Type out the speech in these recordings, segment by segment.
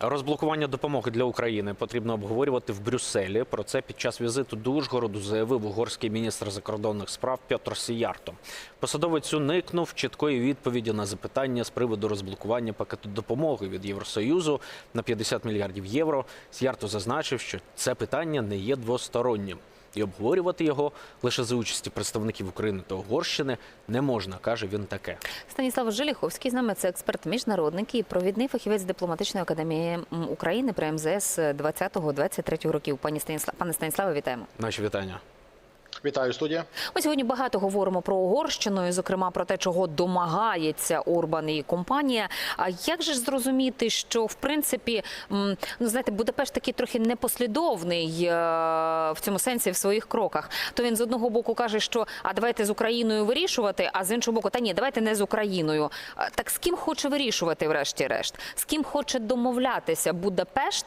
Розблокування допомоги для України потрібно обговорювати в Брюсселі. Про це під час візиту до Ужгороду заявив угорський міністр закордонних справ Пьотр Сіярто. Посадовець уникнув чіткої відповіді на запитання з приводу розблокування пакету допомоги від Євросоюзу на 50 мільярдів євро. Сіярто зазначив, що це питання не є двостороннім. І обговорювати його лише за участі представників України та Угорщини не можна, каже він таке. Станіслав Желіховський з нами це експерт міжнародник і провідний фахівець дипломатичної академії України при МЗС 20-23 років. Пані Станіслав, пане Станіславе, вітаємо. Наші вітання. Вітаю студія. Ми сьогодні багато говоримо про Угорщину, і, зокрема про те, чого домагається Орбан і компанія. А як же зрозуміти, що в принципі, ну знаєте, Будапешт такий трохи непослідовний е, в цьому сенсі в своїх кроках? То він з одного боку каже, що а давайте з Україною вирішувати, а з іншого боку, та ні, давайте не з Україною. Так з ким хоче вирішувати, врешті-решт? З ким хоче домовлятися Будапешт?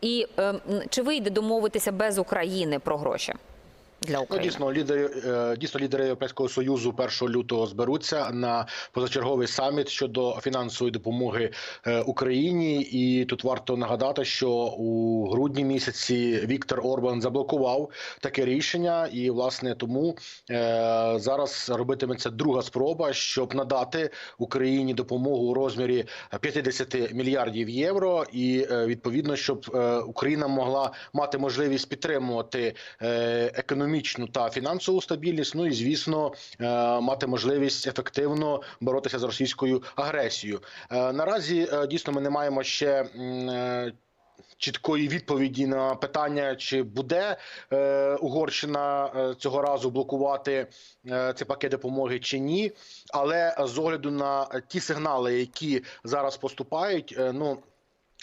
І е, м, чи вийде домовитися без України про гроші для Ну, дійсно, лідери е, дійсно лідери Європейського союзу 1 лютого зберуться на позачерговий саміт щодо фінансової допомоги е, Україні. І тут варто нагадати, що у грудні місяці Віктор Орбан заблокував таке рішення, і власне тому е, зараз робитиметься друга спроба, щоб надати Україні допомогу у розмірі 50 мільярдів євро, і відповідно, щоб Україна могла мати можливість підтримувати е, економічну та фінансову стабільність. Ну і звісно, е, мати можливість ефективно боротися з російською агресією. Е, Наразі е, дійсно ми не маємо ще. Чіткої відповіді на питання, чи буде Угорщина цього разу блокувати е, цей пакет допомоги чи ні. Але з огляду на ті сигнали, які зараз поступають, ну.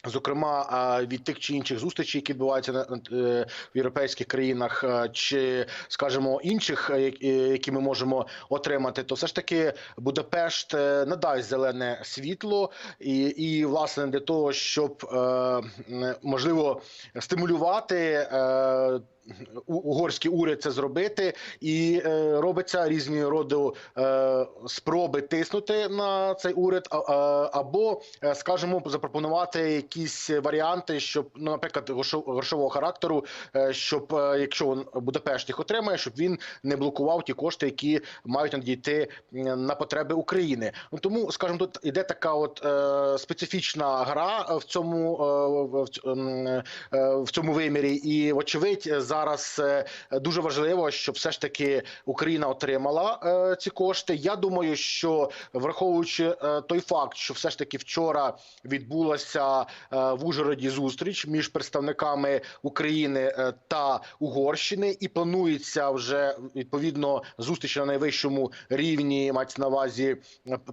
Зокрема, від тих чи інших зустрічей, які відбуваються е, в європейських країнах, е, чи скажімо, інших, е, які- ми можемо отримати, то все ж таки Будапешт надасть зелене світло, і, і власне для того, щоб можливо стимулювати. Угорський уряд це зробити, і е, робиться різні роду е, спроби тиснути на цей уряд, а, а, або, е, скажімо, запропонувати якісь варіанти, щоб, ну, наприклад, грошов- грошового характеру, е, щоб е, якщо Будапешт їх отримає, щоб він не блокував ті кошти, які мають надійти на потреби України. Ну тому, скажімо, тут іде така от е, специфічна гра в цьому е, в, е, в цьому вимірі, і вочевидь зараз е, дуже важливо, щоб все ж таки Україна отримала е, ці кошти. Я думаю, що враховуючи е, той факт, що все ж таки вчора відбулася в Ужгороді зустріч між представниками України та Угорщини, і планується вже відповідно зустріч на найвищому рівні. Мається на увазі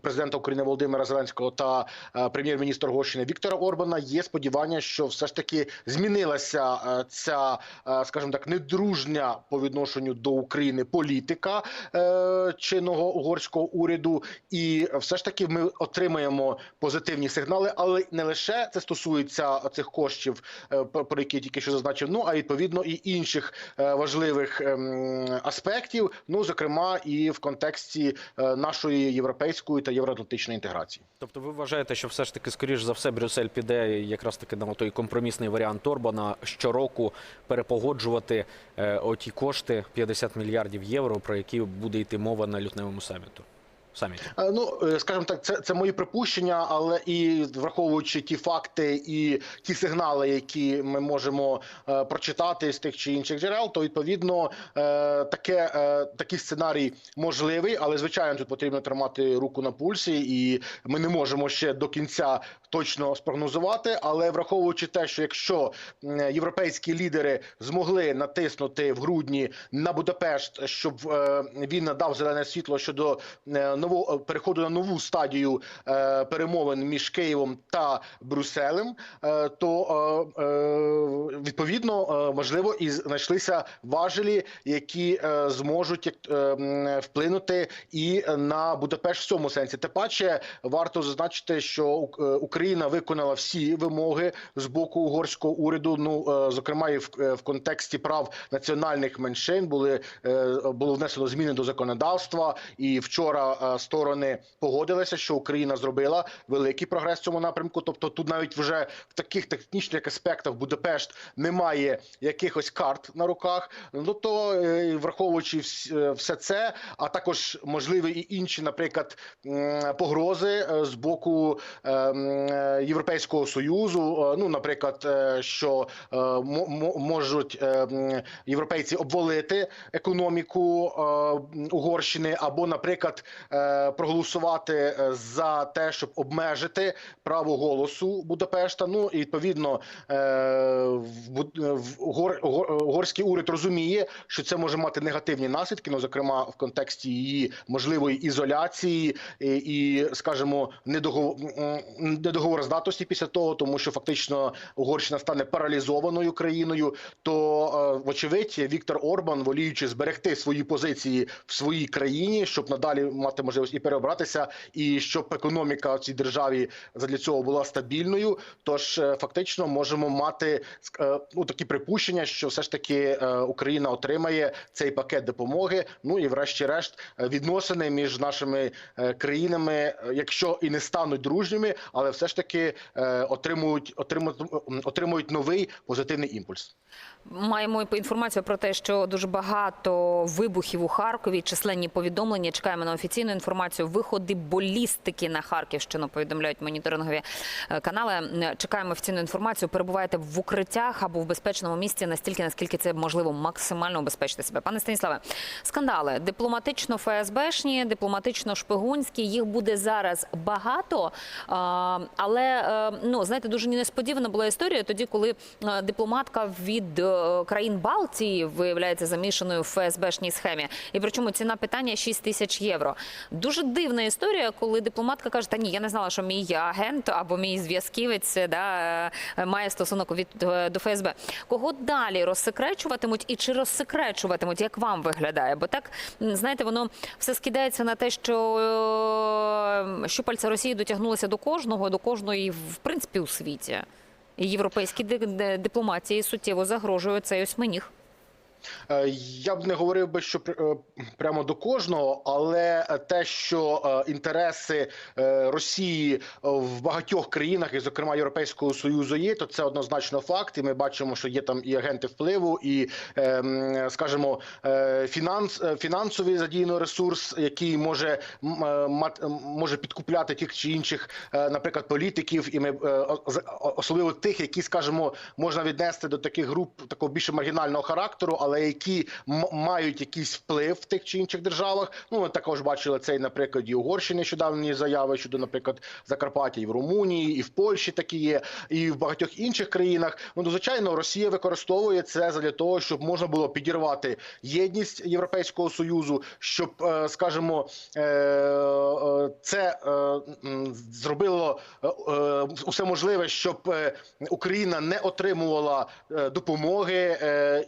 президента України Володимира Зеленського та прем'єр-міністра Угорщини Віктора Орбана. Є сподівання, що все ж таки змінилася ця, е, скажімо так, недружня по відношенню до України політика е, чинного угорського уряду, і все ж таки ми отримаємо позитивні сигнали, але не лише це стосується цих коштів, е, про які я тільки що зазначив. Ну а відповідно і інших е, важливих ем, аспектів. Ну зокрема, і в контексті е, нашої європейської та євроатлантичної інтеграції. Тобто ви вважаєте, що все ж таки, скоріш за все, Брюссель піде якраз таки на той компромісний варіант Орбана щороку перепогоджувати е, оті кошти 50 мільярдів євро, про які буде йти мова на лютневому саміту. Саміті. Е, Ну, е, скажімо так, це, це мої припущення, але і враховуючи ті факти і ті сигнали, які ми можемо е, прочитати з тих чи інших джерел, то відповідно е, таке, е, такий сценарій можливий, але звичайно тут потрібно тримати руку на пульсі, і ми не можемо ще до кінця точно спрогнозувати. Але враховуючи те, що якщо європейські лідери змогли натиснути в грудні на Будапешт, щоб е, він надав зелене світло щодо е, нового переходу на нову стадію е, перемовин між Києвом та Брюсселем, е, то е, е, відповідно е, можливо і знайшлися важелі, які е, зможуть е, вплинути і на Будапешт в цьому сенсі. Те паче варто зазначити, що е, Україна виконала всі вимоги з боку угорського уряду. Ну е, зокрема, і в, е, контексті прав національних меншин були е, було внесено зміни до законодавства. І вчора е, сторони погодилися, що Україна зробила великий прогрес в цьому напрямку. Тобто, тут навіть вже в таких технічних аспектах Будапешт не має якихось карт на руках. Ну то е, враховуючи е, все це, а також можливі і інші, наприклад, погрози е, з боку Європейського союзу. Ну, наприклад, що мо- мо- можуть європейці обвалити економіку Угорщини, або, наприклад, проголосувати е, за те, щоб обмежити право голосу Будапешта. Ну і відповідно е, угорський уряд розуміє, що це може мати негативні наслідки, ну зокрема в контексті її можливої ізоляції і, скажімо, недогов- недоговороздатності після того, тому що фактично Угорщина стане паралізованою країною. То е, вочевидь Віктор Орбан, воліючи зберегти свої позиції в своїй країні, щоб надалі мати можливість і переобратися, і щоб економіка в цій державі задля цього була стабільною. Тож е, фактично можемо мати е, ну такі припущення, що все ж таки е, Україна отримає цей пакет допомоги. Ну і врешті-решт відносини між нашими країнами, якщо і не стануть дружніми, але все ж таки отримують отримують, отримують новий позитивний імпульс. Маємо інформацію про те, що дуже багато вибухів у Харкові, численні повідомлення. Чекаємо на офіційну інформацію. Виходи балістики на Харківщину повідомляють моніторингові е, канали. Е, Чекаємо офіційну інформацію. Перебуваєте в укриттях або в безпечному місці настільки, наскільки це можливо максимально убезпечити себе. Пане Станіславе, скандали дипломатично ФСБшні, дипломатично шпигунські. Їх буде зараз багато, але е, ну знаєте, дуже несподівана була історія тоді, коли е, дипломатка від е, країн Балтії виявляється замішаною в ФСБшній схемі. І причому ціна питання 6 тисяч євро. Дуже дивна історія, коли дипломатка каже: Та ні, я не знала, що мій агент або мій зв'язківець да, е, має стосунок від е, до ФСБ. Кого далі розсекречуватимуть і чи розсекречуватимуть, як вам виглядає? Бо так знаєте, воно все скидається на те, що е, щупальця Росії дотягнулися до кожного, до кожної, в принципі, у світі. Європейській ди- ди- дипломатії суттєво загрожує цей осьминіг. Е, Я б не говорив би, що е, прямо до кожного, але те, що е, інтереси Росії в багатьох країнах, і зокрема Європейського союзу, є, то це однозначно факт. І ми бачимо, що є там і агенти впливу, і е, скажімо, фінанс фінансовий задійний ресурс, який може може підкупляти тих чи інших, наприклад, політиків, і ми особливо тих, які скажімо, можна віднести до таких груп такого більше маргінального характеру, але які м- мають якийсь вплив в тих чи інших державах. Ну ми також бачили цей, наприклад, і Угорщини нещодавні заяви щодо, наприклад, Закарпаття і в Румунії, і в Польщі такі є, і в багатьох інших країнах. Ну звичайно, Росія використовує це для того, щоб можна було підірвати єдність Європейського союзу, щоб, е, скажімо, е, е, це зробило усе можливе, щоб Україна не отримувала допомоги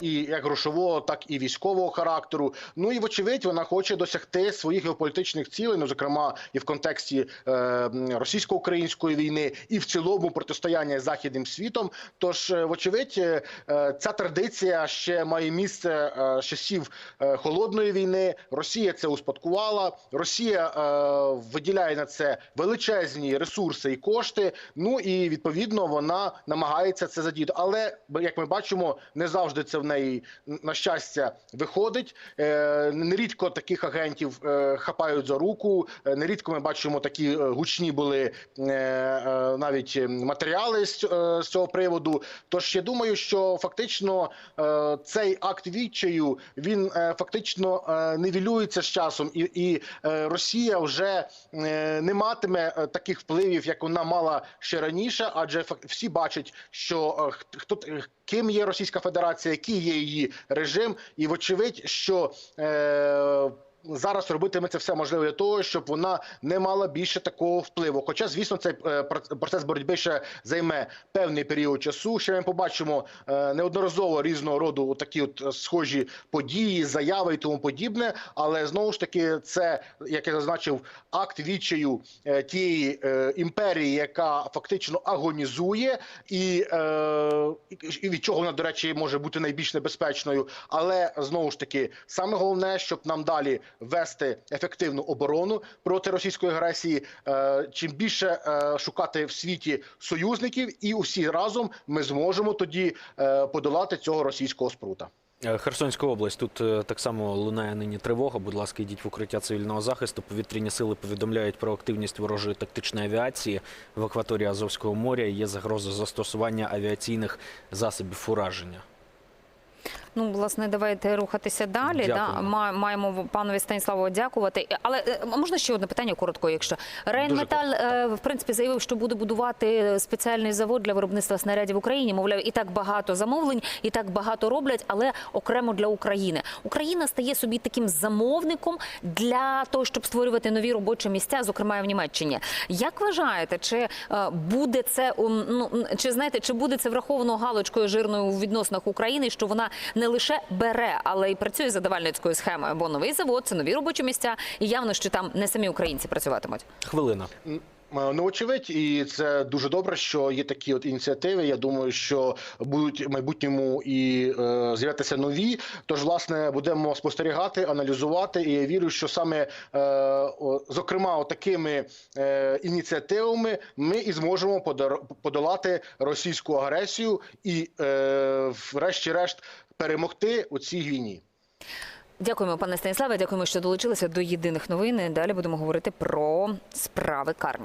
і як грошового, так і військового характеру. Ну і вочевидь, вона хоче досягти своїх геополітичних цілей, ну зокрема і в контексті е, російсько-української війни, і в цілому протистояння з західним світом. Тож, е, вочевидь, е, е, ця традиція ще має місце з часів е, холодної війни. Росія це успадкувала. Росія е, виділяє на це величезні ресурси і кошти. Ну і відповідно вона намагається це задіяти. Але як ми бачимо, не завжди це в неї на щастя виходить. Е, Нерідко таких агентів е, хапають за руку. Е, Нерідко ми бачимо такі гучні були навіть матеріали з ць- з цього приводу. Тож я думаю, що фактично цей акт відчаю він фактично нівелюється з часом, і, і Росія вже не матиме таких впливів, як вона мала ще раніше, адже всі бачать, що хт- хто ким є Російська Федерація, який є її режим, і вочевидь, що е, зараз робитиметься все можливе для того, щоб вона не мала більше такого впливу. Хоча, звісно, цей е, процес боротьби ще займе певний період часу. Ще ми побачимо е, неодноразово різного роду такі от е, схожі події, заяви і тому подібне. Але знову ж таки, це як я зазначив, акт відчаю тієї імперії, яка фактично агонізує, і, і від чого вона, до речі, може бути найбільш небезпечною. Але знову ж таки, саме головне, щоб нам далі вести ефективну оборону проти російської агресії, е, чим більше е, шукати в світі союзників, і усі разом ми зможемо тоді е, подолати цього російського спрута. Херсонська область. Тут так само лунає нині тривога. Будь ласка, йдіть в укриття цивільного захисту. Повітряні сили повідомляють про активність ворожої тактичної авіації в акваторії Азовського моря. Є загроза застосування авіаційних засобів ураження. Ну, власне, давайте рухатися далі. Да? Маємо панові Станіславу дякувати. Але е, можна ще одне питання коротко, якщо Рейнметаль е, в принципі заявив, що буде будувати спеціальний завод для виробництва снарядів в Україні. Мовляв, і так багато замовлень, і так багато роблять, але окремо для України. Україна стає собі таким замовником для того, щоб створювати нові робочі місця, зокрема і в Німеччині. Як вважаєте, чи е, буде це ну чи знаєте, чи буде це враховано галочкою жирною у відносинах України, що вона не лише бере, але й працює за давальницькою схемою? Бо новий завод це нові робочі місця, і явно, що там не самі українці працюватимуть. Хвилина. Ну, очевидь, і це дуже добре, що є такі от ініціативи. Я думаю, що будуть в майбутньому і е, з'являтися нові. Тож, власне, будемо спостерігати, аналізувати. І я вірю, що саме е, о, зокрема, такими е, ініціативами ми і зможемо подолати російську агресію і, е, врешті-решт, перемогти у цій війні. Дякуємо, пане Станіславе. Дякуємо, що долучилися до єдиних новин. Далі будемо говорити про справи карні.